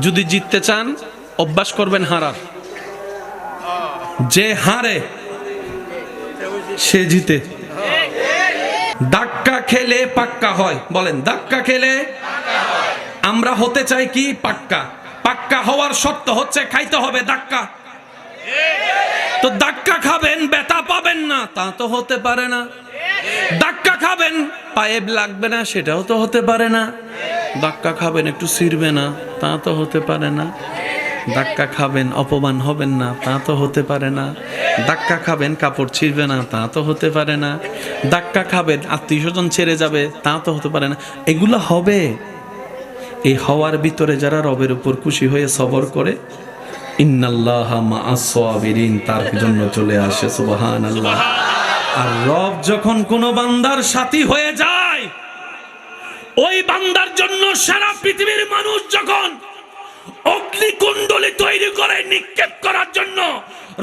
যদি জিততে চান, অভ্যাস করবেন হারার। যে হারে, সে জিতে। ধাক্কা খেলে পাক্কা হয়। বলেন, ধাক্কা খেলে আমরা হতে চাই কি পাক্কা? পাক্কা হওয়ার শর্ত হচ্ছে খাইতে হবে ধাক্কা। তো ধাক্কা খাবেন, ব্যথা পাবেন না, তা তো হতে পারে না। ধাক্কা খাবেন পায়ে লাগবে না, সেটাও তো হতে পারে না। ধাক্কা খাবেন, একটু ছিড়বে না, তা তো হতে পারে না। ধাক্কা খাবেন, অপমান হবেন না, তা তো হতে পারে না। ধাক্কা খাবেন, কাপড় ছিঁড়বে না, তা তো হতে পারে না। ধাক্কা খাবেন আত্মীয় স্বজন ছেড়ে যাবে, তা তো হতে পারে না। এগুলো হবে। এই হওয়ার ভিতরে যারা রবের উপর খুশি হয়ে সবর করে তার জন্য চলে আসে, সুবহানাল্লাহ। আর রব যখন কোন বান্দার সাথী হয়ে যায় ওই বান্দার জন্য সারা পৃথিবীর মানুষ যখন অগ্নিকুণ্ডলী তৈরি করে নিক্ষেপ করার জন্য,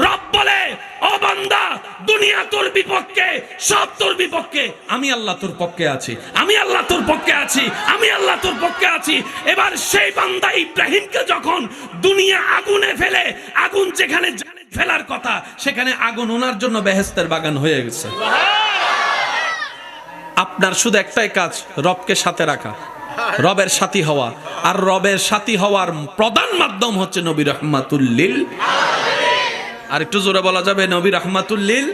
রব বলে, ও বান্দা, দুনিয়া তোর বিপক্ষে, সব তোর বিপক্ষে। আমি আল্লাহ তোর পক্ষে আছি, আমি আল্লাহ তোর পক্ষে আছি, আমি আল্লাহ তোর পক্ষে আছি। এবার সেই বান্দা ইব্রাহিমকে যখন দুনিয়া আগুনে ফেলে, আগুন যেখানে ফেলার কথা, সেখানে আগুন ওনার জন্য বেহেস্তের বাগান হয়ে গেছে। আপনার শুধু একটাই কাজ, রবকে সাথে রাখা। রবের সাথী হওয়া। আর রবের সাথী হওয়ার প্রধান মাধ্যম হচ্ছে নবী রহমাতুল্লিল। আর একটু জোরে বলা যাবে, নবী রহমাতুল্লিল?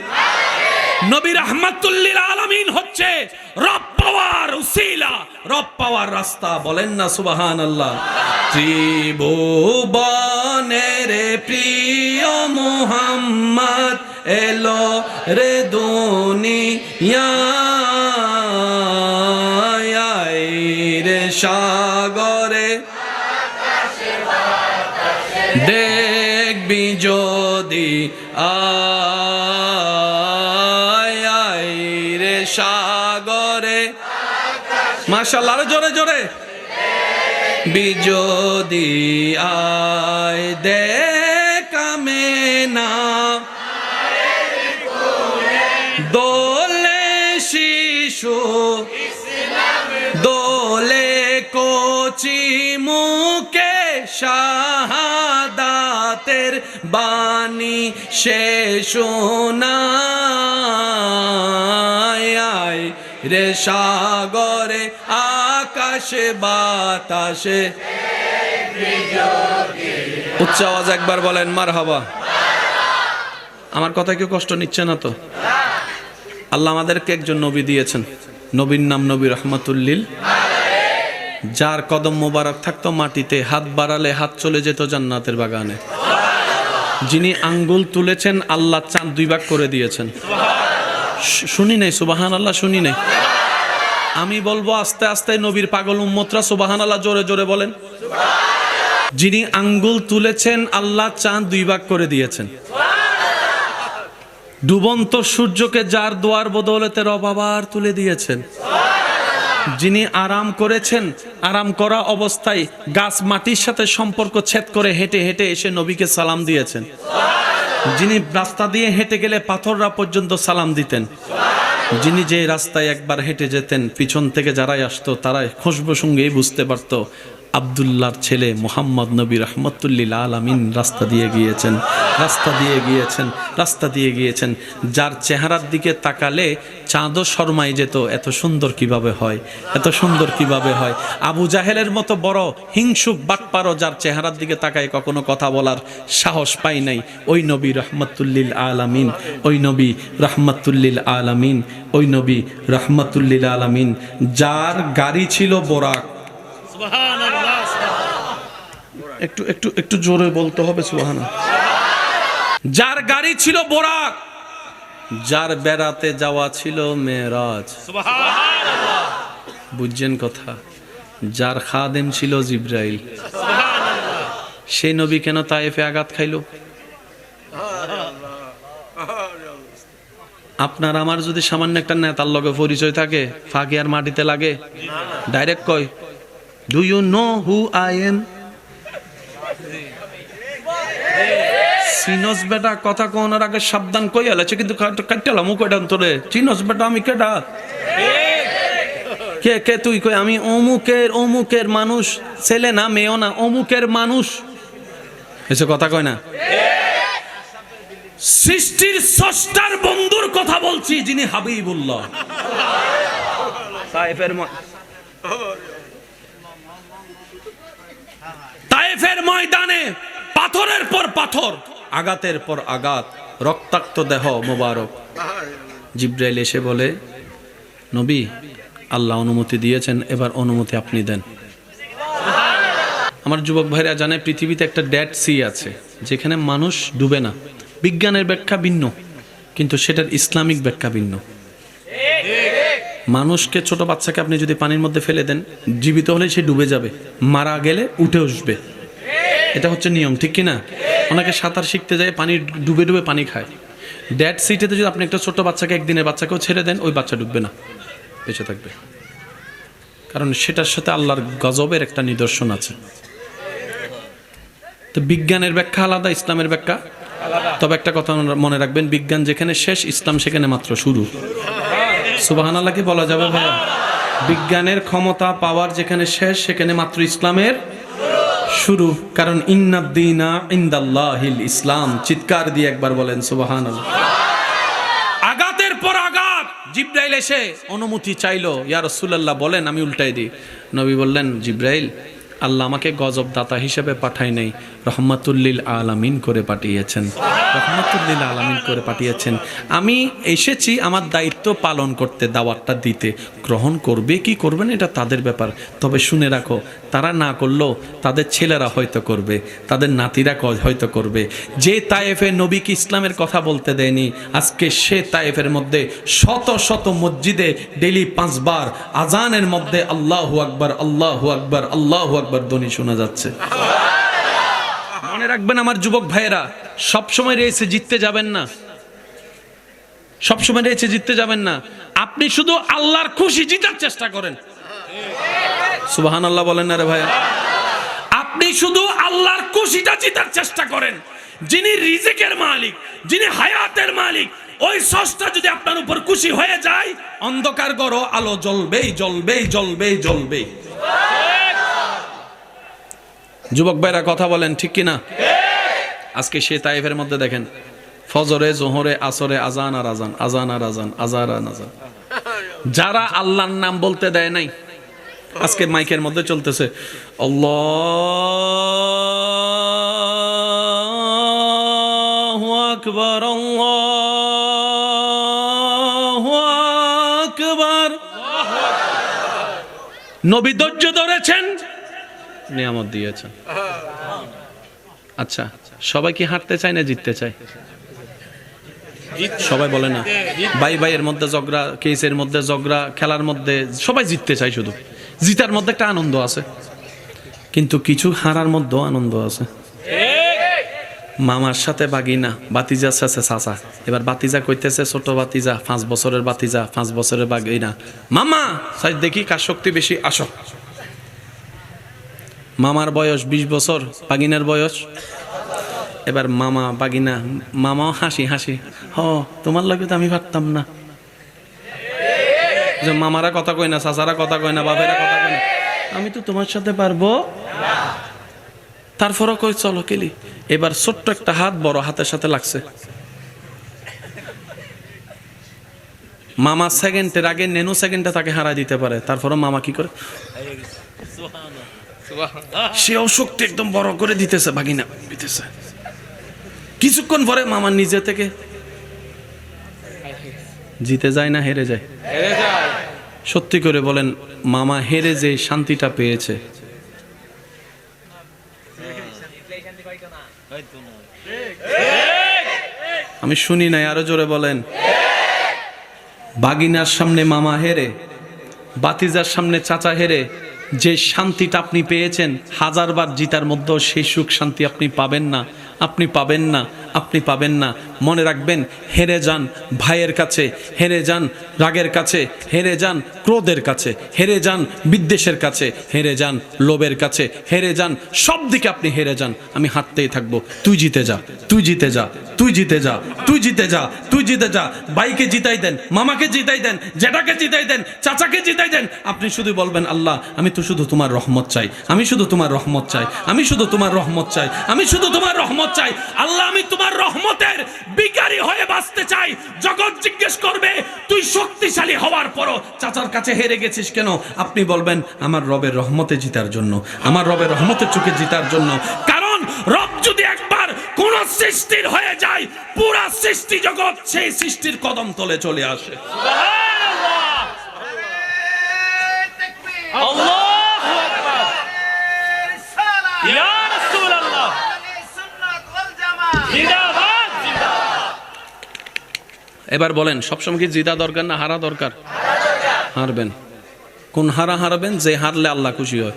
নবী রহমাতুল্লিল আলামিন হচ্ছে রব পাওয়ার উসিলা, রব পাওয়ার রাস্তা। বলেন না সুবাহান আল্লাহ ত্রিভুবনের প্রিয় মোহাম্মদ এলো রে দুনিয়ায় সাগরে দেখবি যদি আয় রে সাগরে। মাশাল্লাহ আরও জোরে জোরে। বিজদি আয় দেখামে শাহাদাতের বাণী সে শোনায়। রে সাগরে, আকাশে, বাতাসে। উচ্চ আওয়াজ একবার বলেন মার হাবা আমার কথা কেউ কষ্ট নিচ্ছে না তো? আল্লাহ আমাদেরকে একজন নবী দিয়েছেন। নবীর নাম নবী রহমাতুল্লিল। যার কদম মোবারক থাকতো মাটিতে, হাত বাড়ালে হাত চলে যেত জান্নাতের বাগানে। যিনি আঙ্গুল তুলেছেন, আল্লাহ চাঁদ দুই ভাগ করে দিয়েছেন। শুনি নাই সুবাহান আল্লাহ শুনি নাই। আমি বলব, আস্তে আস্তে নবীর পাগল উম্মতরা সুবাহান আল্লাহ জোরে জোরে বলেন। যিনি আঙ্গুল তুলেছেন, আল্লাহ চাঁদ দুই ভাগ করে দিয়েছেন। ডুবন্ত সূর্যকে যার দোয়ার বদৌলতে রব আবার তুলে দিয়েছেন। যিনি আরাম করেছেন, আরাম করা অবস্থায় গাছ মাটির সাথে সম্পর্ক ছেদ করে হেঁটে হেঁটে এসে নবীকে সালাম দিয়েছেন। যিনি রাস্তা দিয়ে হেঁটে গেলে পাথররা পর্যন্ত সালাম দিতেন। যিনি যে রাস্তায় একবার হেঁটে যেতেন, পিছন থেকে যারাই আসতো, তারাই খুশবু সঙ্গেই বুঝতে পারতো আবদুল্লাহর ছেলে মোহাম্মদ নবী রহমতুল্লিল আলামিন রাস্তা দিয়ে গিয়েছেন, রাস্তা দিয়ে গিয়েছেন, রাস্তা দিয়ে গিয়েছেন। যার চেহারার দিকে তাকালে চাঁদও শর্মাই যেত, এত সুন্দর কীভাবে হয়, এত সুন্দর কীভাবে হয়। আবু জাহেলের মতো বড় হিংসুক বাটপারও যার চেহারার দিকে তাকায় কখনো কথা বলার সাহস পাই নাই। ওই নবী রহমতুল্লিল আলামিন, ওই নবী রহমতুল্লিল আলামিন, ওই নবী রহমতুল্লিল আলামিন। যার গাড়ি ছিল বোরাক একটু একটু একটু জোরে বলতে হবে সুবহানা যার গাড়ি ছিল বোরাক যার বেড়াতে যাওয়া ছিল মেরাজ। বুঝছেন কথা? যার খাদেম ছিল জিব্রাইল। সেই নবী কেন তাইফে আঘাত খাইল? আপনার আমার যদি সামান্য একটা নেতার লগে পরিচয় থাকে ফাঁকি আর মাটিতে লাগে। ডাইরেক্ট কয় do you know who I am চিনস বেটা কথা কোনার আগে সাবধান কই আলাছে কিন্তু কাটলাম কয়টা তোরে চিনস বেটা আমি কেটা কে কে তুই কই আমি অমুকের অমুকের মানুষ ছেলে না মেয়েও না অমুকের মানুষ এসে কথা কয় না সৃষ্টির স্রষ্টার বন্ধুর কথা বলছি, যিনি হাবিবুল্লাহ। তাইফের তাইফের ময়দানে পাথরের পর পাথর, আঘাতের পর আঘাত, রক্তাক্ত দেহ মোবারক। জিব্রাইল এসে বলে, নবী, আল্লাহ অনুমতি দিয়েছেন, এবার অনুমতি আপনি দেন। আমার যুবক ভাইরা জানে, পৃথিবীতে একটা ড্যাড সি আছে, যেখানে মানুষ ডুবে না। বিজ্ঞানের ব্যাখ্যা ভিন্ন, কিন্তু সেটার ইসলামিক ব্যাখ্যা ভিন্ন। মানুষকে, ছোট বাচ্চাকে আপনি যদি পানির মধ্যে ফেলে দেন, জীবিত হলে সে ডুবে যাবে, মারা গেলে উঠে আসবে এটা হচ্ছে নিয়ম, ঠিক কি না ওনাকে সাঁতার শিখতে যায়, পানি ডুবে ডুবে পানি খায়। ড্যাড সিটেতে যদি আপনি একটা ছোট বাচ্চাকে একদিনের বাচ্চাকেও ছেড়ে দেন, ওই বাচ্চা ডুববে না। বেঁচে থাকবে। কারণ সেটার সাথে আল্লাহর গজবের একটা নিদর্শন আছে। তো বিজ্ঞানের ব্যাখ্যা আলাদা, ইসলামের ব্যাখ্যা তবে একটা কথা মনে রাখবেন, বিজ্ঞান যেখানে শেষ, ইসলাম সেখানে মাত্র শুরু। সুবাহান আল্লাহ কি বলা যাবে ভাইয়া? বিজ্ঞানের ক্ষমতা, পাওয়ার যেখানে শেষ, সেখানে মাত্র ইসলামের শুরু, কারণ ইন্নাদ্দিনা ইন্দাল্লাহিল ইসলাম। চিৎকার দিয়ে একবার বলেন সুবাহান আঘাতের পর আঘাত। জিব্রাইল এসে অনুমতি চাইলো ইয়ার রসুল্লাহ বলেন, আমি উল্টাই দিই। নবী বললেন, জিব্রাইল, আল্লাহ আমাকে গজব দাতা হিসেবে পাঠায় নেই। রহমাতুল্লিল আলামিন করে পাঠিয়েছেন। রহমাতুল্লিল আলামিন করে পাঠিয়েছেন। আমি এসেছি আমার দায়িত্ব পালন করতে, দাওয়াতটা দিতে। গ্রহণ করবে কি করবে না, এটা তাদের ব্যাপার। তবে শুনে রাখো, তারা না করলেও তাদের ছেলেরা হয়তো করবে, তাদের নাতিরা হয়তো করবে। যে তায়েফে নবীকে ইসলামের কথা বলতে দেয়নি, আজকে সে তায়েফের মধ্যে শত শত মসজিদে ডেলি পাঁচবার, আজানের মধ্যে আল্লাহু আকবার আল্লাহু আকবার আল্লাহু আকবার ধ্বনি শোনা যাচ্ছে। মনে রাখবেন আমার যুবক ভাইয়েরা সবসময় রয়েছে জিততে যাবেন না। সবসময় রেসে জিততে যাবেন না। আপনি শুধু আল্লাহর খুশি জিতার চেষ্টা করেন। সুবাহান আল্লাহ বলেন না রে ভাইয়া। আপনি শুধু আল্লাহর খুশিটা জিতার চেষ্টা করেন। যিনি রিজিকের মালিক, যিনি হায়াতের মালিক, ওই সস্তা যদি আপনার উপর খুশি হয়ে যায়, অন্ধকার করো আলো জ্বলবেই জ্বলবেই জ্বলবেই জ্বলবেই। যুবক ভাইরা কথা বলেন, ঠিক কিনা? আজকে সে তাইফের মধ্যে দেখেন, ফজরে, জোহরে, আসরে, আজান আর আজান আজান আর আজান আজার আর আজান। যারা আল্লাহর নাম বলতে দেয় নাই, আজকে মাইকের মধ্যে চলতেছে, আল্লাহু আকবার আকবার। নবী ধৈর্য ধরেছেন নিয়ামত দিয়েছেন। আচ্ছা সবাই কি হাঁটতে চায় না জিততে চায়? সবাই বলে না। ভাই ভাইয়ের মধ্যে ঝগড়া, কেসের মধ্যে ঝগড়া, খেলার মধ্যে সবাই জিততে চায় শুধু। জিতার মধ্যে একটা আনন্দ আছে, কিন্তু কিছু হারার মধ্যেও আনন্দ আছে। মামার সাথে বাগিনা বাতিজা সাথে চাচা। এবার বাতিজা কইতেছে, ছোট বাতিজা পাঁচ বছরের বাতিজা পাঁচ বছরের বাগিনা। মামা সাই দেখি কার শক্তি বেশি, আসো। মামার বয়স বিশ বছর, বাগিনার বয়স। এবার মামা, বাগিনা, মামাও হাসি হাসি। হ, তোমার লগে তো আমি পারতাম না। যে মামারা কথা কয় না, চাচারা কথা কয় না, বাপেরা কথা কয় না। আমি তো তোমার সাথে পারব। তারপরও কই, চলো কেলি। এবার ছোট্ট একটা হাত বড় হাতের সাথে লাগছে। মামা সেকেন্ডের আগে, নেনো সেকেন্ডে তাকে হারাই দিতে পারে। তারপরও মামা কি করে? সেও শক্তি একদম বড় করে দিতেছে দিতেছে। কিছুক্ষণ পরে মামা নিজে থেকে জিতে যায় না হেরে যায়? সত্যি করে বলেন মামা হেরে যে শান্তিটা পেয়েছে। আমি শুনি নাই আরও জোরে বলেন। বাগিনার সামনে মামা হেরে বাতিজার সামনে চাচা হেরে যে শান্তিটা আপনি পেয়েছেন হাজারবার জিতার মধ্যেও সেই সুখ শান্তি আপনি পাবেন না। আপনি পাবেন না, আপনি পাবেন না। মনে রাখবেন, হেরে যান ভাইয়ের কাছে, হেরে যান রাগের কাছে, হেরে যান ক্রোধের কাছে, হেরে যান বিদ্বেষের কাছে, হেরে যান লোভের কাছে, হেরে যান সব দিকে আপনি হেরে যান। আমি হাঁটতেই থাকব। তুই জিতে যা, তুই জিতে যা, তুই জিতে যা, তুই জিতে যা, তুই জিতে যা। ভাইকে জিতাই দেন, মামাকে জিতাই দেন, জেঠাকে জিতাই দেন, চাচাকে জিতাই দেন। আপনি শুধু বলবেন, আল্লাহ, আমি তো শুধু তোমার রহমত চাই, আমি শুধু তোমার রহমত চাই, আমি শুধু তোমার রহমত চাই, আমি শুধু তোমার রহমত রহমত চাই। আল্লাহ আমি তোমার রহমতের বিকারি হয়ে বাঁচতে চাই। জগৎ জিজ্ঞেস করবে তুই শক্তিশালী হওয়ার পরও চাচার কাছে হেরে গেছিস কেন? আপনি বলবেন আমার রবের রহমতে জিতার জন্য আমার রবের রহমতের চোখে জিতার জন্য। কারণ রব যদি একবার কোন সৃষ্টির হয়ে যায় পুরা সৃষ্টি জগৎ সেই সৃষ্টির কদম তলে চলে আসে। আল্লাহ এবার বলেন সবসময় কি জিতা দরকার না হারা দরকার? হারবেন। কোন হারা হারবেন? যে হারলে আল্লাহ খুশি হয়।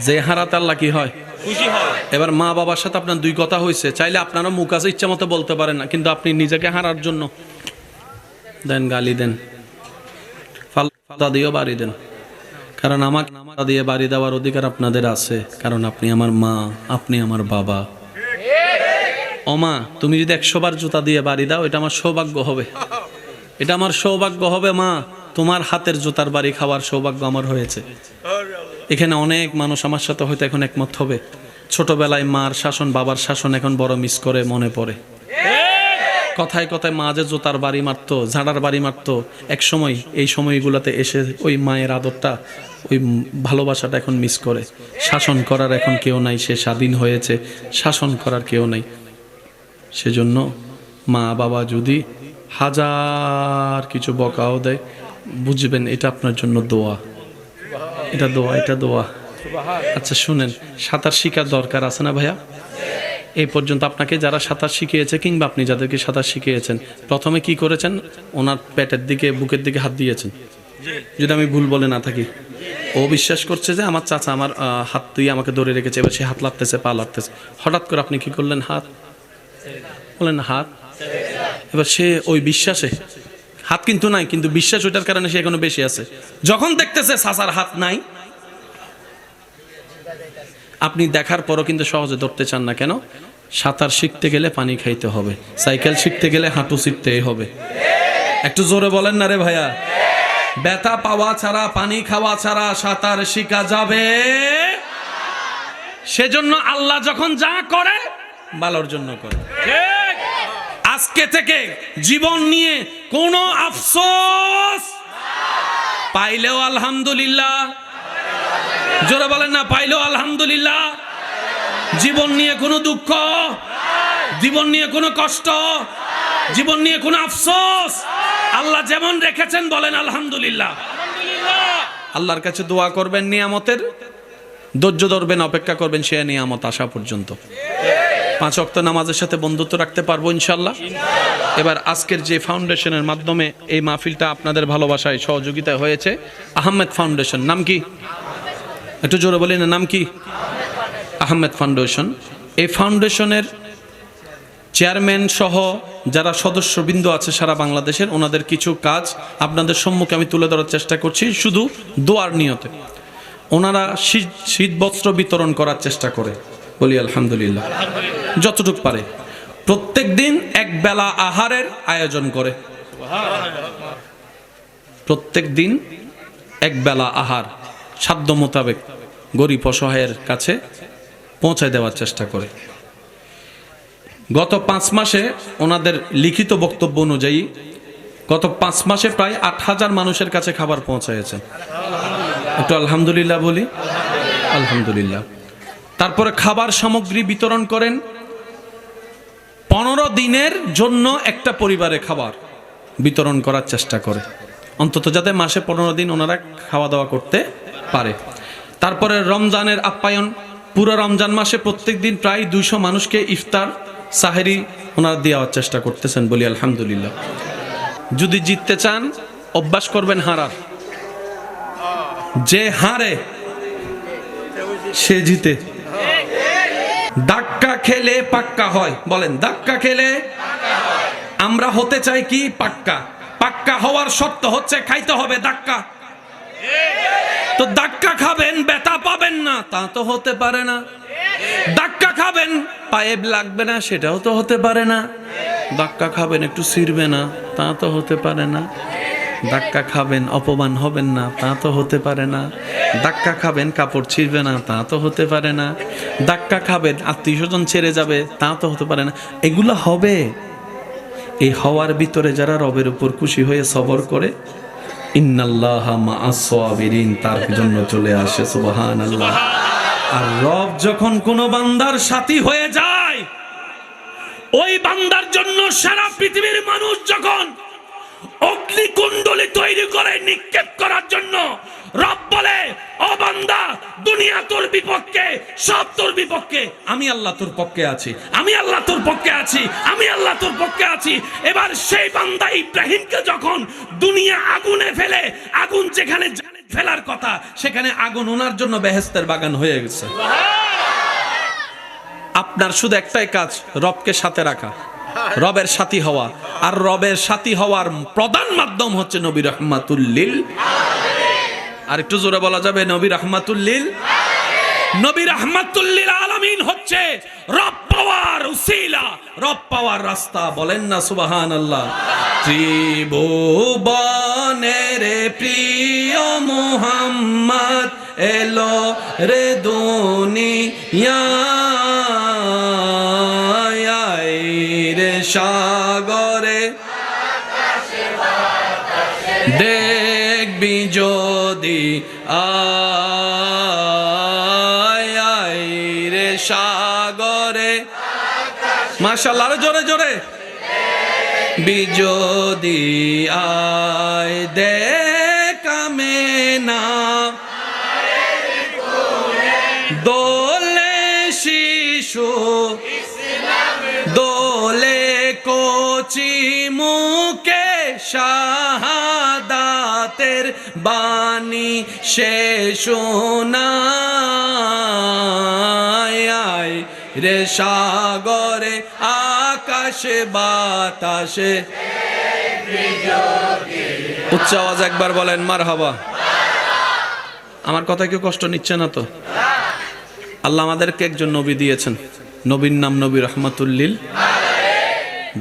যে হারাতে আল্লাহ কি হয়? হয়। এবার মা বাবার সাথে আপনার দুই কথা হয়েছে। চাইলে আপনারা মুখ আছে ইচ্ছা মতো বলতে পারেন না কিন্তু আপনি নিজেকে হারার জন্য। দেন গালি দেন। ফালতা দিয়েও বাড়ি দেন। কারণ আমাকে দিয়ে বাড়ি দেওয়ার অধিকার আপনাদের আছে, কারণ আপনি আমার মা, আপনি আমার বাবা। অমা তুমি যদি একশো বার জুতা দিয়ে বাড়ি দাও, এটা আমার সৌভাগ্য হবে। এটা আমার সৌভাগ্য হবে, মা। তোমার হাতের জুতার বাড়ি খাওয়ার সৌভাগ্য আমার হয়েছে। এখানে অনেক মানুষ আমার সাথে হয়তো এখন একমত হবে। ছোটবেলায় মার শাসন, বাবার শাসন এখন বড় মিস করে মনে পড়ে। কথায় কথায় মা যে জোতার বাড়ি মারতো ঝাড়ার বাড়ি মারতো, এক সময় এই সময়গুলোতে এসে ওই মায়ের আদরটা, ওই ভালোবাসাটা এখন মিস করে। শাসন করার এখন কেউ নাই, সে স্বাধীন হয়েছে, শাসন করার কেউ নাই। সেজন্য মা বাবা যদি হাজার কিছু বকাও দেয়, বুঝবেন এটা আপনার জন্য দোয়া। এটা দোয়া এটা দোয়া। আচ্ছা শুনেন, সাঁতার শিকার দরকার আছে না ভাইয়া? এই পর্যন্ত আপনাকে যারা সাঁতার শিখিয়েছে কিংবা আপনি যাদেরকে সাঁতার শিখিয়েছেন, প্রথমে কি করেছেন? ওনার পেটের দিকে, বুকের দিকে হাত দিয়েছেন। যদি আমি ভুল বলে না থাকি। ও বিশ্বাস করছে যে আমার চাচা আমার হাত দিয়ে আমাকে ধরে রেখেছে, এবার সে হাত লাগতেছে পা লাগতেছে হঠাৎ করে আপনি কি করলেন? হাত? বলেন, হাত? এবার সে ওই বিশ্বাসে, হাত কিন্তু নাই, কিন্তু বিশ্বাস ওইটার কারণে সে এখনও বেশি আছে। যখন দেখতেছে সাসার হাত নাই আপনি দেখার পরও কিন্তু সহজে ধরতে চান না কেন? সাঁতার শিখতে গেলে পানি খাইতে হবে। সাইকেল শিখতে গেলে হাঁটু শিখতেই হবে। একটু জোরে বলেন না রে ভাইয়া। ব্যথা পাওয়া ছাড়া, পানি খাওয়া ছাড়া সাঁতার শিখা যাবে। সেজন্য আল্লাহ যখন যা করে, ভালোর জন্য করে। আজকে থেকে জীবন নিয়ে কোনো আফসোস পাইলেও আলহামদুলিল্লাহ জোরে বলেন না, পাইলো, আলহামদুলিল্লাহ। জীবন নিয়ে কোনো দুঃখ, জীবন নিয়ে কোনো কষ্ট, জীবন নিয়ে কোনো আফসোস। আল্লাহ যেমন রেখেছেন বলেন, আলহামদুলিল্লাহ। আল্লাহর কাছে দোয়া করবেন নিয়ামতের। ধৈর্য ধরবেন, অপেক্ষা করবেন, সে নিয়ামত আসা পর্যন্ত। পাঁচ অক্ত নামাজের সাথে বন্ধুত্ব রাখতে পারব ইনশাল্লাহ এবার আজকের যে ফাউন্ডেশনের মাধ্যমে এই মাহফিলটা আপনাদের ভালোবাসায় সহযোগিতা হয়েছে, আহমেদ ফাউন্ডেশন, নাম কি? একটু জোরে বলি না নাম কি? আহমেদ ফাউন্ডেশন এই ফাউন্ডেশনের চেয়ারম্যান সহ যারা সদস্যবৃন্দ আছে সারা বাংলাদেশের, ওনাদের কিছু কাজ আপনাদের সম্মুখে আমি তুলে ধরার চেষ্টা করছি, শুধু দোয়ার নিয়তে। ওনারা শীত শীত বস্ত্র বিতরণ করার চেষ্টা করে, বলি আলহামদুলিল্লাহ। যতটুক পারে। প্রত্যেক দিন এক বেলা আহারের আয়োজন করে। প্রত্যেক দিন এক বেলা আহার। সাধ্য মোতাবেক গরিব অসহায়ের কাছে পৌঁছায় দেওয়ার চেষ্টা করে। গত পাঁচ মাসে ওনাদের লিখিত বক্তব্য অনুযায়ী গত পাঁচ মাসে প্রায় আট হাজার মানুষের কাছে খাবার পৌঁছায়ছে। একটু আলহামদুলিল্লাহ বলি? আলহামদুলিল্লাহ। তারপরে খাবার সামগ্রী বিতরণ করেন। পনেরো দিনের জন্য একটা পরিবারে খাবার বিতরণ করার চেষ্টা করে। অন্তত যাতে মাসে পনেরো দিন ওনারা খাওয়া দাওয়া করতে পারে। তারপরে রমজানের আপ্যায়ন। পুরো রমজান মাসে প্রত্যেক দিন প্রায় দুইশো মানুষকে ইফতার, সাহেরি ওনারা দেওয়ার চেষ্টা করতেছেন বলি আলহামদুলিল্লাহ। যদি জিততে চান, অভ্যাস করবেন হারার। যে হারে, সে জিতে। ধাক্কা খেলে পাক্কা হয়, বলেন, ধাক্কা খেলে আমরা হতে চাই কি পাক্কা? পাক্কা হওয়ার শর্ত হচ্ছে খাইতে হবে ধাক্কা। তো ধাক্কা খাবেন, ব্যথা পাবেন না, তা তো হতে পারে না। ধাক্কা খাবেন পায়ে লাগবে না, সেটাও তো হতে পারে না। ধাক্কা খাবেন, একটু ছিঁড়বে না, তা তো হতে পারে না। ধাক্কা খাবেন, অপমান হবেন না, তা তো হতে পারে না। ধাক্কা খাবেন, কাপড় ছিঁড়বে না, তা তো হতে পারে না। ধাক্কা খাবেন আত্মীয় স্বজন ছেড়ে যাবে, তা তো হতে পারে না। এগুলো হবে। এই হওয়ার ভিতরে যারা রবের উপর খুশি হয়ে সবর করে মাআস-সাবিরিন, তার জন্য চলে আসে আর রব যখন কোনো বান্দার সাথী হয়ে যায়, ওই বান্দার জন্য সারা পৃথিবীর মানুষ যখন তৈরি করে নিক্ষেপ করার জন্য রব বলে, ও বান্দা, দুনিয়া তোর বিপক্ষে, সব তোর বিপক্ষে। আমি আল্লাহ তোর পক্ষে আছি, আমি আল্লাহ তোর পক্ষে আছি, আমি আল্লাহ তোর পক্ষে আছি। এবার সেই বান্দা ইব্রাহিমকে যখন দুনিয়া আগুনে ফেলে, আগুন যেখানে ফেলার কথা, সেখানে আগুন ওনার জন্য বেহেস্তের বাগান হয়ে গেছে। আপনার শুধু একটাই কাজ, রবকে সাথে রাখা। রবের সাথী হওয়া। আর রবের সাথী হওয়ার প্রধান মাধ্যম হচ্ছে নবী রহমাতুল্লিল আর একটু জোরে বলা যাবে, নবী রহমাতুল্লিল নবী রহমাতুল্লিল আলামিন হচ্ছে রব পাওয়ার উসিলা, রব পাওয়ার রাস্তা। বলেন না সুবাহান আল্লাহ ত্রিভুবনের প্রিয় মোহাম্মদ এলো রে দুনিয়ায় মাশাল্লাহ আরও জোরে জোরে। বিজদি আয় দেখামে না দোলে শিশু, দোলে কোচি মুকে শাহাদাতের বাণী সে শোনায়। রে সাগরে আকাশে বাতাসে। উচ্চ আওয়াজ একবার বলেন মার হবা আমার কথা কেউ কষ্ট নিচ্ছে না তো? আল্লাহ আমাদেরকে একজন নবী দিয়েছেন। নবীর নাম নবী রহমাতুল্লিল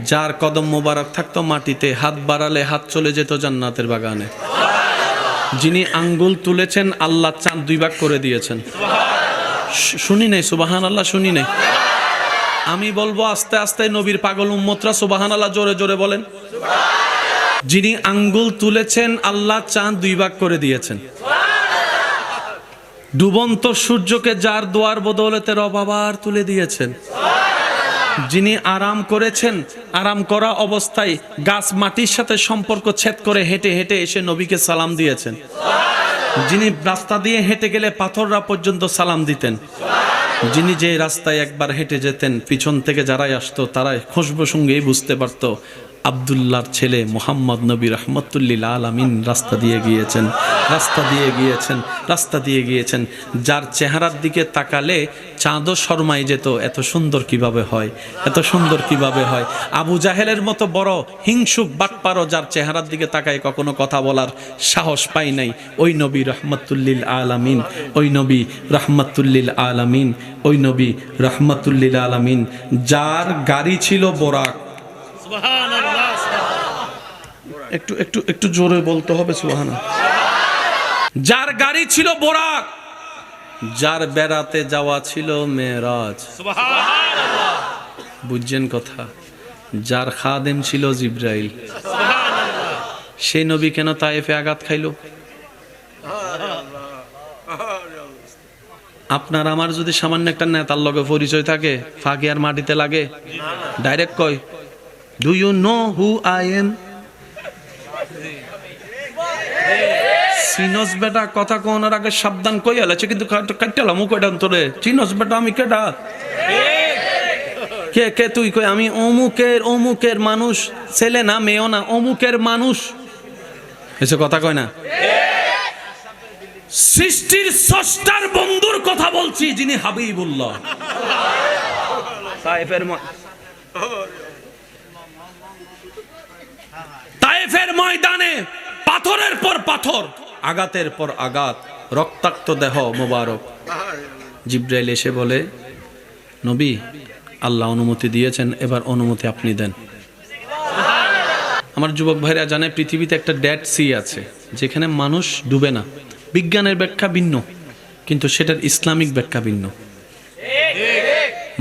যার কদম মোবারক থাকতো মাটিতে, হাত বাড়ালে হাত চলে যেত জান্নাতের বাগানে। যিনি আঙ্গুল তুলেছেন, আল্লাহ চাঁদ দুই ভাগ করে দিয়েছেন। শুনি নাই সুবাহান আল্লাহ শুনি নাই। আমি বলব আস্তে আস্তে নবীর পাগল উম্মতরা সুবাহান আল্লাহ জোরে জোরে বলেন। যিনি আঙ্গুল তুলেছেন, আল্লাহ চাঁদ দুই ভাগ করে দিয়েছেন। ডুবন্ত সূর্যকে যার দোয়ার বদৌলতে রব আবার তুলে দিয়েছেন। যিনি আরাম করেছেন, আরাম করা অবস্থায় গাছ মাটির সাথে সম্পর্ক ছেদ করে হেঁটে হেঁটে এসে নবীকে সালাম দিয়েছেন। যিনি রাস্তা দিয়ে হেঁটে গেলে পাথররা পর্যন্ত সালাম দিতেন। যিনি যে রাস্তায় একবার হেঁটে যেতেন, পিছন থেকে যারাই আসতো, তারাই খুশবু সঙ্গেই বুঝতে পারত আবদুল্লাহর ছেলে মোহাম্মদ নবী রহমতুল্লিল আলামিন রাস্তা দিয়ে গিয়েছেন, রাস্তা দিয়ে গিয়েছেন, রাস্তা দিয়ে গিয়েছেন। যার চেহারার দিকে তাকালে চাঁদও শর্মাই যেত, এত সুন্দর কীভাবে হয়, এত সুন্দর কীভাবে হয়। আবু জাহেলের মতো বড় হিংসুক বাটপারও যার চেহারার দিকে তাকায় কখনো কথা বলার সাহস পাই নাই। ওই নবী রহমতুল্লিল আলামিন, ওই নবী রহমতুল্লিল আলামিন, ওই নবী রহমতুল্লিল আলামিন, যার গাড়ি ছিল বোরাক একটু একটু একটু জোরে বলতে হবে সুহানা যার গাড়ি ছিল বোরাক যার বেড়াতে যাওয়া ছিল মেরাজ। সুবহানাল্লাহ। বুঝছেন কথা? যার খাদেম ছিল জিব্রাইল। সেই নবী কেন তাইফে আঘাত খাইল? আপনার আমার যদি সামান্য একটা নেতার লগে পরিচয় থাকে ফাঁকি আর মাটিতে লাগে। ডাইরেক্ট কয় do you know who I am চিনস বেটা কথা কোনার আগে সাবধান কই আলাছে কিন্তু কাটলাম কয়টা তোরে চিনস বেটা আমি কেডা কে কে তুই কই আমি অমুকের অমুকের মানুষ ছেলে না মেয়েও না অমুকের মানুষ এসে কথা কয় না সৃষ্টির স্রষ্টার বন্ধুর কথা বলছি যিনি হাবিবুল্লাহ তায়েফের ম- তায়েফের ময়দানে পাথরের পর পাথর, আঘাতের পর আঘাত, রক্তাক্ত দেহ মোবারক। জিব্রাইল এসে বলে, নবী, আল্লাহ অনুমতি দিয়েছেন, এবার অনুমতি আপনি দেন। আমার যুবক ভাইরা জানে, পৃথিবীতে একটা ড্যাড সি আছে, যেখানে মানুষ ডুবে না। বিজ্ঞানের ব্যাখ্যা ভিন্ন, কিন্তু সেটার ইসলামিক ব্যাখ্যা ভিন্ন।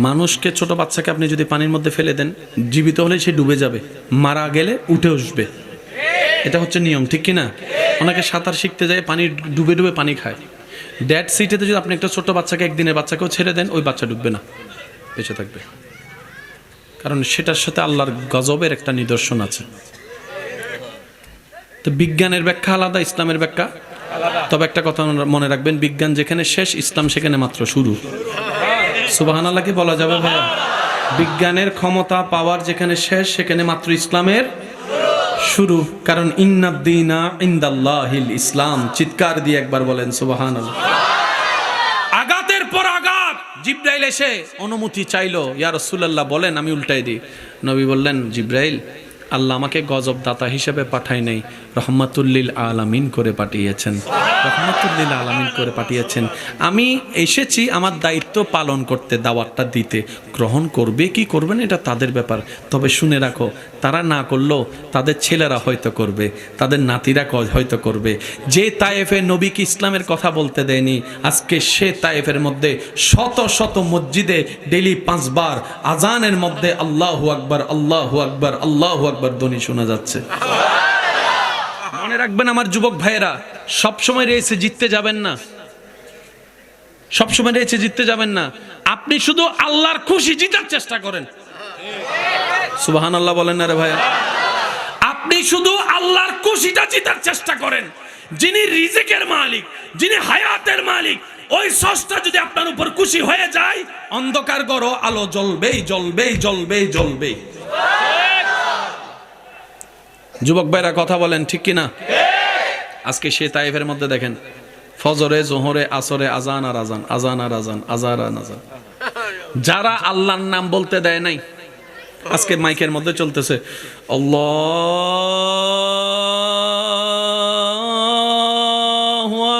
মানুষকে, ছোট বাচ্চাকে আপনি যদি পানির মধ্যে ফেলে দেন, জীবিত হলে সে ডুবে যাবে, মারা গেলে উঠে আসবে। এটা হচ্ছে নিয়ম, ঠিক কি না ওনাকে সাঁতার শিখতে যায়, পানি ডুবে ডুবে পানি খায়। ড্যাড সিটেতে যদি আপনি একটা ছোট বাচ্চাকে একদিনের বাচ্চাকেও ছেড়ে দেন, ওই বাচ্চা ডুববে না, বেঁচে থাকবে। কারণ সেটার সাথে আল্লাহর গজবের একটা নিদর্শন আছে। তো বিজ্ঞানের ব্যাখ্যা আলাদা, ইসলামের ব্যাখ্যা তবে একটা কথা মনে রাখবেন, বিজ্ঞান যেখানে শেষ, ইসলাম সেখানে মাত্র শুরু। সুবাহান আল্লাহ কি বলা যাবে ভাইয়া, বিজ্ঞানের ক্ষমতা, পাওয়ার যেখানে শেষ, সেখানে মাত্র ইসলামের শুরু, কারণ ইন্নাদ্দিনা ইন্দাল্লাহিল ইসলাম। চিৎকার দিয়ে একবার বলেন সুবাহান আঘাতের পর আঘাত। জিব্রাইল এসে অনুমতি চাইল, ইয়া রসুল্লাহ বলেন, আমি উল্টাই দিই। নবী বললেন, জিব্রাইল আল্লাহ আমাকে গজব দাতা হিসেবে পাঠায় নাই, রহমাতুল্লিল আলামিন করে পাঠিয়েছেন। রহমাতুল্লিল আলামিন করে পাঠিয়েছেন। আমি এসেছি আমার দায়িত্ব পালন করতে, দাওয়াতটা দিতে। গ্রহণ করবে, কি করবে না, এটা তাদের ব্যাপার। তবে শুনে রাখো, তারা না করলেও তাদের ছেলেরা হয়তো করবে, তাদের নাতিরা হয়তো করবে। যে তায়েফে নবীকে ইসলামের কথা বলতে দেয়নি, আজকে সে তায়েফের মধ্যে শত শত মসজিদে ডেলি পাঁচবার, আজানের মধ্যে আল্লাহু আকবার আল্লাহু আকবার আল্লাহু আকবার ধ্বনি শোনা যাচ্ছে। মনে রাখবেন আমার যুবক ভাইয়েরা সবসময় রয়েছে, জিততে যাবেন না। সবসময় রয়েছে, জিততে যাবেন না। আপনি শুধু আল্লাহর খুশি জিতার চেষ্টা করেন। সুবাহান আল্লাহ বলেন না রে ভাইয়া। আপনি শুধু আল্লাহর খুশিটা জিতার চেষ্টা করেন। যিনি রিজিকের মালিক, যিনি হায়াতের মালিক, ওই সস্তা যদি আপনার উপর খুশি হয়ে যায়, অন্ধকার গড় আলো জ্বলবেই জ্বলবেই জ্বলবেই জ্বলবেই। যুবক ভাইরা কথা বলেন, ঠিক কি না আজকে সে তাইফের মধ্যে দেখেন, ফজরে, জোহরে, আসরে, আজান আর আজান আজান আর আজান আজার আর আজান। যারা আল্লাহর নাম বলতে দেয় নাই, আজকে মাইকের মধ্যে চলতেছে, আল্লাহু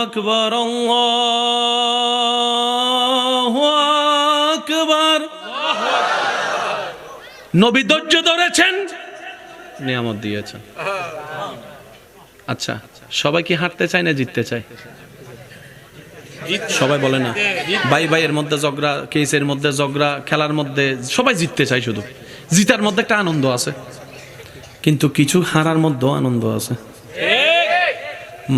আকবার, আল্লাহু নবী নিয়ামত দিয়েছেন আচ্ছা সবাই কি হাঁটতে চায় না জিততে চায়? সবাই বলে না। ভাই ভাইয়ের মধ্যে ঝগড়া কেসের মধ্যে ঝগড়া, খেলার মধ্যে সবাই জিততে চায় শুধু। জিতার মধ্যে একটা আনন্দ আছে, কিন্তু কিছু হারার মধ্যেও আনন্দ আছে।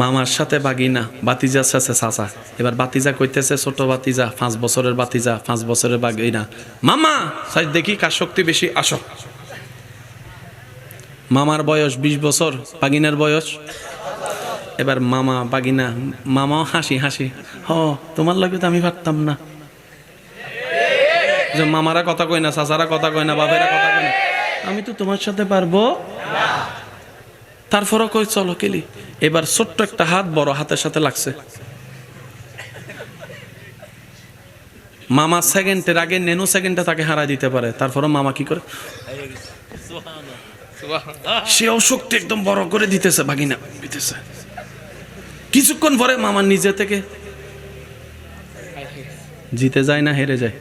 মামার সাথে বাগিনা বাতিজার সাথে চাচা। এবার বাতিজা কইতেছে, ছোট বাতিজা, পাঁচ বছরের বাতিজা, পাঁচ বছরের বাগিনা। মামা সাই দেখি কার শক্তি বেশি, আসো। মামার বয়স বিশ বছর, বাগিনার বয়স। এবার মামা, বাগিনা মামাও হাসি হাসি। হ, তোমার লাগে তো আমি পারতাম না। যে মামারা কথা কয় না, চাচারা কথা কয় না বাবেরা কথা কয় না, আমি তো তোমার সাথে পারব। তারপরও কই চলো কেলি। এবার ছোট্ট একটা হাত বড় হাতের সাথে লাগছে। মামা সেকেন্ডের আগে নেনো সেকেন্ডে তাকে হারাই দিতে পারে। তারপরও মামা কি করে? সেও শক্তি একদম বড় করে দিতেছে ভাগিনা দিতেছে। কিছুক্ষণ পরে মামা নিজে থেকে জিতে যায় না হেরে যায়।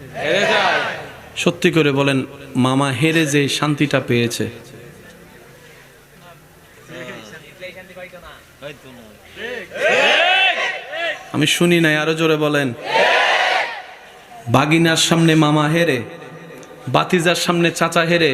সত্যি করে বলেন মামা হেরে যে শান্তিটা পেয়েছে। আমি শুনি নাই আরও জোরে বলেন। বাগিনার সামনে মামা হেরে বাতিজার সামনে চাচা হেরে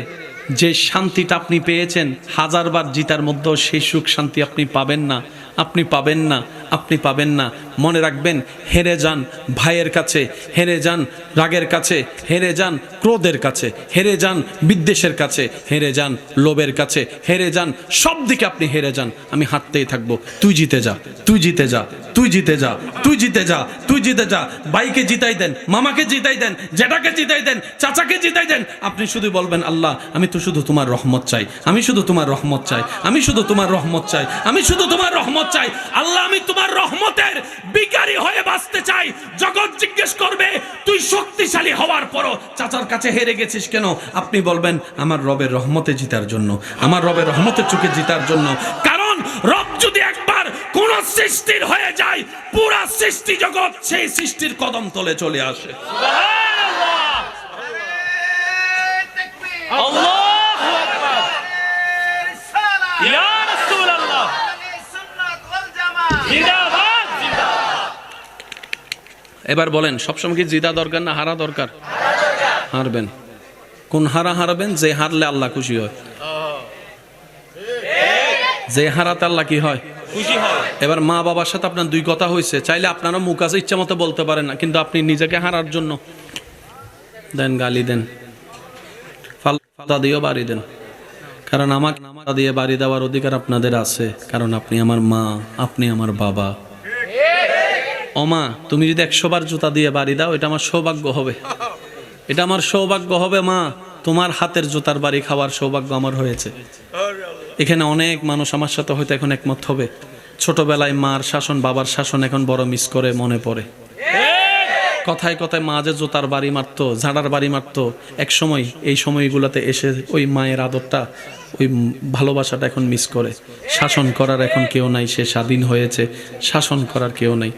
যে শান্তিটা আপনি পেয়েছেন, হাজারবার জিতার মধ্যেও সেই সুখ শান্তি আপনি পাবেন না। আপনি পাবেন না। আপনি পাবেন না। মনে রাখবেন, হেরে যান ভাইয়ের কাছে, হেরে যান রাগের কাছে, হেরে যান ক্রোধের কাছে, হেরে যান বিদ্বেষের কাছে, হেরে যান লোভের কাছে, হেরে যান সব দিকে আপনি হেরে যান। আমি হাঁটতেই থাকব। তুই জিতে যা, তুই জিতে যা, তুই জিতে যা, তুই জিতে যা, তুই জিতে যা। ভাইকে জিতাই দেন, মামাকে জিতাই দেন, জেঠাকে জিতাই দেন, চাচাকে জিতাই দেন। আপনি শুধু বলবেন, আল্লাহ, আমি তো শুধু তোমার রহমত চাই, আমি শুধু তোমার রহমত চাই, আমি শুধু তোমার রহমত চাই, আমি শুধু তোমার রহমত চাই। আল্লাহ, আমি তোমার রহমতের বিকারি হয়ে বাঁচতে চাই। জগৎ জিজ্ঞেস করবে তুই শক্তিশালী হওয়ার পরও চাচার কাছে হেরে গেছিস কেন? আপনি বলবেন আমার রবের রহমতে জিতার জন্য আমার রবের রহমতের চোখে জিতার জন্য। কারণ রব যদি একবার কোন সৃষ্টির হয়ে যায় পুরা সৃষ্টি জগৎ সেই সৃষ্টির কদম তলে চলে আসে। আল্লাহু! এবার বলেন সবসময় কি জিতা দরকার না হারা দরকার? হারবেন। কোন হারা হারবেন? যে হারলে আল্লাহ খুশি হয়। যে হারাতে আল্লাহ কি হয়? এবার মা বাবার সাথে আপনার দুই কথা হয়েছে। চাইলে আপনারা মুখ আছে ইচ্ছা মতো বলতে পারেন না কিন্তু আপনি নিজেকে হারার জন্য। দেন গালি দেন। ফালতা দিয়েও বাড়ি দেন। কারণ আমাকে দিয়ে বাড়ি দেওয়ার অধিকার আপনাদের আছে। কারণ আপনি আমার মা আপনি আমার বাবা। ও মা তুমি যদি একশো বার জুতা দিয়ে বাড়ি দাও, এটা আমার সৌভাগ্য হবে। এটা আমার সৌভাগ্য হবে, মা। তোমার হাতের জুতার বাড়ি খাওয়ার সৌভাগ্য আমার হয়েছে। এখানে অনেক মানুষ আমার সাথে হয়তো এখন একমত হবে। ছোটবেলায় মার শাসন, বাবার শাসন এখন বড় মিস করে মনে পড়ে। কথায় কথায় মা যে জোতার বাড়ি মারতো ঝাড়ার বাড়ি মারতো, এক সময় এই সময়গুলোতে এসে ওই মায়ের আদরটা, ওই ভালোবাসাটা এখন মিস করে। শাসন করার এখন কেউ নাই, সে স্বাধীন হয়েছে। শাসন করার কেউ নাই।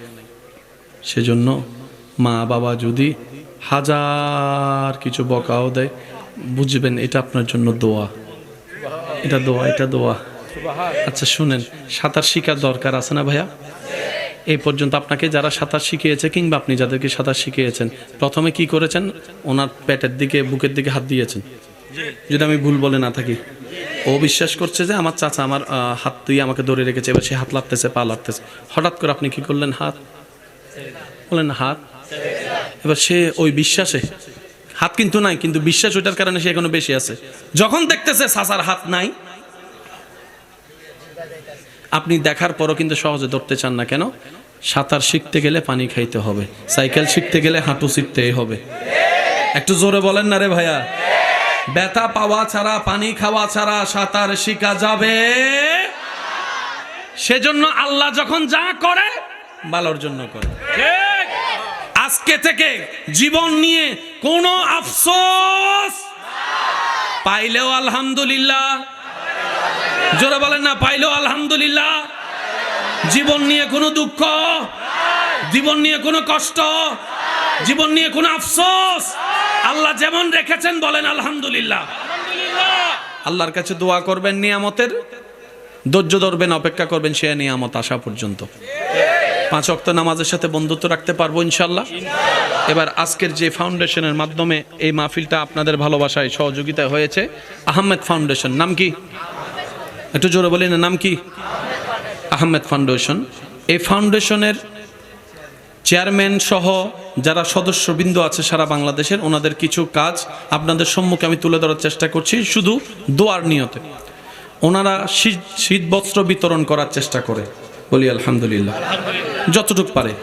সেজন্য মা বাবা যদি হাজার কিছু বকাও দেয়, বুঝবেন এটা আপনার জন্য দোয়া। এটা দোয়া এটা দোয়া। আচ্ছা শুনেন, সাঁতার শিকার দরকার আছে না ভাইয়া? এই পর্যন্ত আপনাকে যারা সাঁতার শিখিয়েছে কিংবা আপনি যাদেরকে সাঁতার শিখিয়েছেন, প্রথমে কি করেছেন? ওনার পেটের দিকে, বুকের দিকে হাত দিয়েছেন। যদি আমি ভুল বলে না থাকি। ও বিশ্বাস করছে যে আমার চাচা আমার হাত দিয়ে আমাকে ধরে রেখেছে, এবার সে হাত লাগতেছে পা লাগতেছে হঠাৎ করে আপনি কি করলেন হাত? বললেন হাত? এবার সে ওই বিশ্বাসে, হাত কিন্তু নাই, কিন্তু বিশ্বাস ওইটার কারণে সে এখনও বেশি আছে। যখন দেখতেছে সাসার হাত নাই, আপনি দেখার পরও কিন্তু সহজে ধরতে চান না কেন? সাঁতার শিখতে গেলে পানি খাইতে হবে, সাইকেল শিখতে গেলে হাঁটু শিখতেই হবে। একটু জোরে বলেন না রে ভাইয়া। ব্যথা পাওয়া ছাড়া, পানি খাওয়া ছাড়া সাঁতার শিখা যাবে। সেজন্য আল্লাহ যখন যা করে ভালোর জন্য করে। আজকে থেকে জীবন নিয়ে কোনো আফসোস পাইলেও আলহামদুলিল্লাহ। জোরে বলেন না পাইলেও আলহামদুলিল্লাহ। জীবন নিয়ে কোনো দুঃখ জীবন নিয়ে কোনো কষ্ট জীবন নিয়ে কোনো আফসোস। আল্লাহ যেমন রেখেছেন বলেন আলহামদুলিল্লাহ আলহামদুলিল্লাহ। আল্লাহর কাছে দোয়া করবেন নিয়ামতের। ধৈর্য ধরবেন অপেক্ষা করবেন সে নিয়ামত আসা পর্যন্ত। পাঁচ অক্ত নামাজের সাথে বন্ধুত্ব রাখতে পারব ইনশাল্লাহ এবার আজকের যে ফাউন্ডেশনের মাধ্যমে এই মাহফিলটা আপনাদের ভালোবাসায় সহযোগিতা হয়েছে, আহমেদ ফাউন্ডেশন, নাম কি? একটু জোরে বলি না, নাম কি? আহমেদ ফাউন্ডেশন। এই ফাউন্ডেশনের চেয়ারম্যান সহ যারা সদস্যবৃন্দ আছে সারা বাংলাদেশের, ওনাদের কিছু কাজ আপনাদের সম্মুখে আমি তুলে ধরার চেষ্টা করছি, শুধু দোয়ার নিয়তে। ওনারা শীত বস্ত্র বিতরণ করার চেষ্টা করে। বলি, আলহামদুলিল্লাহ। যতটুক পারে।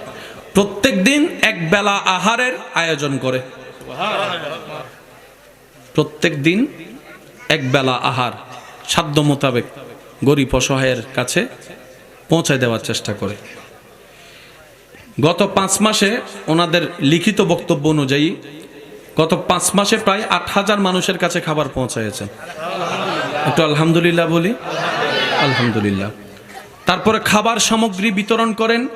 প্রত্যেক দিন এক বেলা আহারের আয়োজন করে। প্রত্যেক দিন এক বেলা আহার সাধ্য মোতাবেক গরিব অসহায়ের কাছে পৌঁছায় দেওয়ার চেষ্টা করে। গত পাঁচ মাসে ওনাদের লিখিত বক্তব্য অনুযায়ী গত পাঁচ মাসে প্রায় আট হাজার মানুষের কাছে খাবার পৌঁছাইয়েছেন একটু আলহামদুলিল্লাহ বলি। আলহামদুলিল্লাহ। তারপরে খাবার সামগ্রী বিতরণ করেন।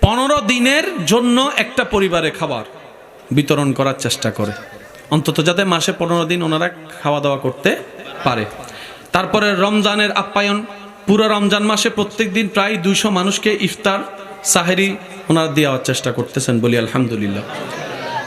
পনেরো দিনের জন্য একটা পরিবারে খাবার বিতরণ করার চেষ্টা করে। অন্তত যাতে মাসে পনেরো দিন ওনারা খাওয়া দাওয়া করতে পারে। তারপরে রমজানের আপ্যায়ন। পুরো রমজান মাসে প্রত্যেক দিন প্রায় দুইশো মানুষকে ইফতার, সাহেরি ওনারা দেওয়ার চেষ্টা করতেছেন বলি আলহামদুলিল্লাহ।